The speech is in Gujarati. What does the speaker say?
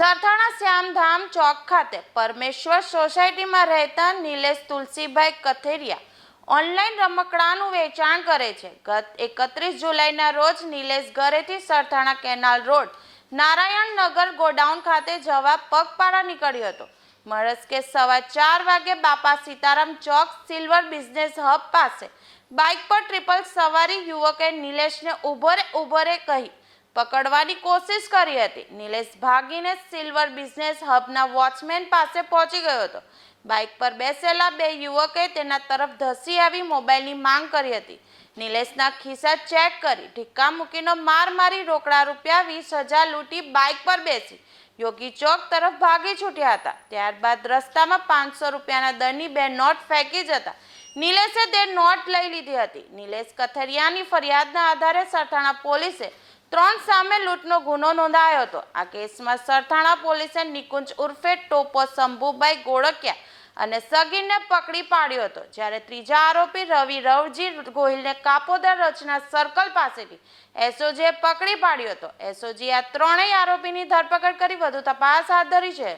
સરથાણા શ્યામધામ ચોક ખાતે પરમેશ્વર સોસાયટીમાં રહેતા નિલેશ તુલસીભાઈ કથેરિયા ઓનલાઈન રમકડાનું વેચાણ કરે છે. ગત એકત્રીસ જુલાઈના રોજ નિલેશ ઘરેથી Sarthana canal road Narayannagar godown ખાતે જવા પગપાળા નીકળ્યો હતો. મળસ્કે સવા ચાર વાગે Bapa Sitaram Chowk silver business hub પાસે બાઇક પર ટ્રિપલ સવારી યુવકે નિલેશને ઊભો રે ઊભો રે કહી પકડવાની કોશિશ કરી હતી. નિલેશ ભાગીને સિલ્વર બિઝનેસ હબના વોચમેન પાસે પહોંચી ગયો હતો. બાઇક પર બેસેલા બે યુવકે તેના તરફ ધસી આવી મોબાઈલની માંગ કરી હતી. નિલેશના ખિસ્સા ચેક કરી ઢીક્કા મૂકીનો માર મારી રોકડા રૂપિયા વીસ હજાર લૂંટી બાઇક પર બેસી. યોગી ચોક તરફ ભાગી છૂટ્યા હતા. ત્યારબાદ રસ્તામાં પાંચસો રૂપિયાના દરની બે નોટ ફેંકી જતા નિલેશે તે નોટ લઈ લીધી હતી. નિલેશ કથરિયાની ફરિયાદના આધારે સરથાણા પોલીસે ત્રણ સામે લૂંટનો ગુનો નોંધાયો હતો. આ કેસમાં સરથાણા પોલીસે નિકુંજ ઉર્ફે ટોપો શંભુભાઈ ગોળકિયા અને સગીરને પકડી પાડ્યો હતો. જ્યારે ત્રીજા આરોપી રવિ રવજી ગોહિલને કાપોદર રચના સર્કલ પાસેથી એસઓજીએ પકડી પાડ્યો હતો. એસઓજીએ આ ત્રણેય આરોપીની ધરપકડ કરી વધુ તપાસ હાથ ધરી છે.